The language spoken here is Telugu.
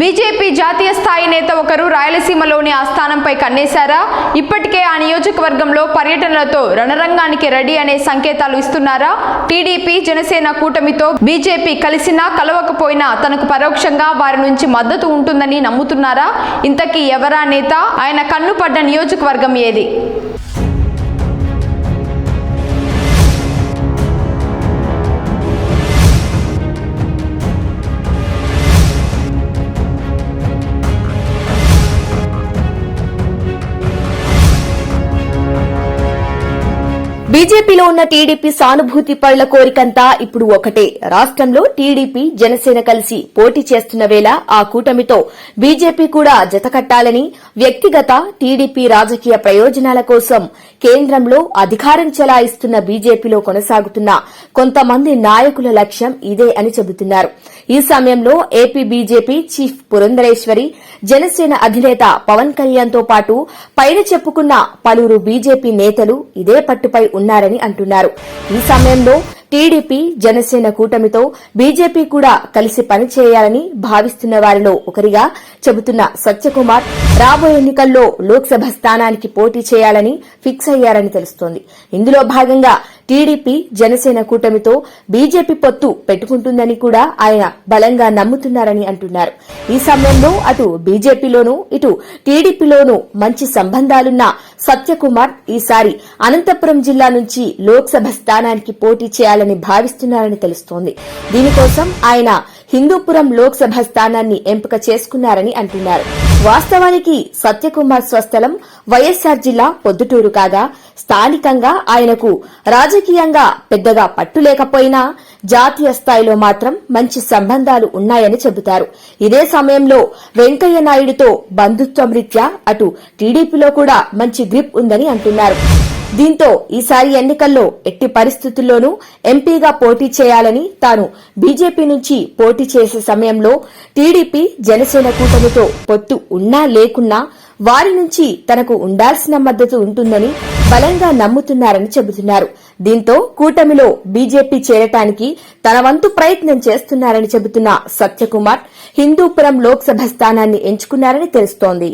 బీజేపీ జాతీయ స్థాయి నేత ఒకరు రాయలసీమలోని ఆ స్థానంపై కన్నేశారా? ఇప్పటికే ఆ నియోజకవర్గంలో పర్యటనలతో రణరంగానికి రెడీ అనే సంకేతాలు ఇస్తున్నారా? టీడీపీ జనసేన కూటమితో బీజేపీ కలిసినా కలవకపోయినా తనకు పరోక్షంగా వారి నుంచి మద్దతు ఉంటుందని నమ్ముతున్నారా? ఇంతకీ ఎవరా నేత? ఆయన కన్నుపడ్డ నియోజకవర్గం ఏది? బీజేపీలో ఉన్న టీడీపీ సానుభూతి పరుల కోరికంతా ఇప్పుడు ఒకటే. రాష్ట్రంలో టీడీపీ జనసేన కలిసి పోటీ చేస్తున్న వేళ ఆ కూటమితో బీజేపీ కూడా జతకట్టాలని వ్యక్తిగత టీడీపీ రాజకీయ ప్రయోజనాల కోసం కేంద్రంలో అధికారం చెలాయిస్తున్న బీజేపీలో కొనసాగుతున్న కొంతమంది నాయకుల లక్ష్యం ఇదే అని చెబుతున్నారు. ఈ సమయంలో AP BJP chief Purandeswari Janasena అధినేత పవన్ కళ్యాణ్తో పాటు పైన చెప్పుకున్న పలువురు బీజేపీ నేతలు ఇదే పట్టుపై ఉన్నారని అంటున్నారు. ఈ సమయంలో టీడీపీ జనసేన కూటమితో బీజేపీ కూడా కలిసి పనిచేయాలని భావిస్తున్న వారిలో ఒకరిగా చెబుతున్న సత్యకుమార్ రాబోయే ఎన్నికల్లో లోక్సభ స్థానానికి పోటీ చేయాలని ఫిక్స్ అయ్యారని తెలుస్తోంది. ఇందులో భాగంగా టీడీపీ జనసేన కూటమితో బీజేపీ పొత్తు పెట్టుకుంటుందని కూడా ఆయన బలంగా నమ్ముతున్నారని అంటున్నారు. ఈ సమయంలో అటు బీజేపీలోనూ ఇటు టీడీపీలోనూ మంచి సంబంధాలున్న సత్యకుమార్ ఈసారి అనంతపురం జిల్లా నుంచి లోక్సభ స్థానానికి పోటీ చేయాలని భావిస్తున్నారని తెలుస్తోంది. దీనికోసం ఆయన హిందూపురం లోక్సభ స్థానాన్ని ఎంపిక చేసుకున్నారని అంటున్నారు. వాస్తవానికి సత్యకుమార్ స్వస్థలం వైఎస్సార్ జిల్లా పొద్దుటూరు కాగా స్థానికంగా ఆయనకు రాజకీయంగా పెద్దగా పట్టు లేకపోయినా జాతీయ స్థాయిలో మాత్రం మంచి సంబంధాలు ఉన్నాయని చెబుతారు. ఇదే సమయంలో వెంకయ్య నాయుడుతో బంధుత్వం రీత్యా అటు టీడీపీలో కూడా మంచి గ్రిప్ ఉందని అంటున్నారు. దీంతో ఈసారి ఎన్నికల్లో ఎట్టి పరిస్థితుల్లోనూ ఎంపీగా పోటీ చేయాలని తాను బీజేపీ నుంచి పోటీ చేసే సమయంలో టీడీపీ జనసేన కూటమితో పొత్తు ఉన్నా లేకున్నా వారి నుంచి తనకు ఉండాల్సిన మద్దతు ఉంటుందని బలంగా నమ్ముతున్నారని చెబుతున్నారు. దీంతో కూటమిలో బీజేపీ చేరటానికి తన వంతు ప్రయత్నం చేస్తున్నారని చెబుతున్న సత్యకుమార్ హిందూపురం లోక్సభ స్థానాన్ని ఎంచుకున్నారని తెలుస్తోంది.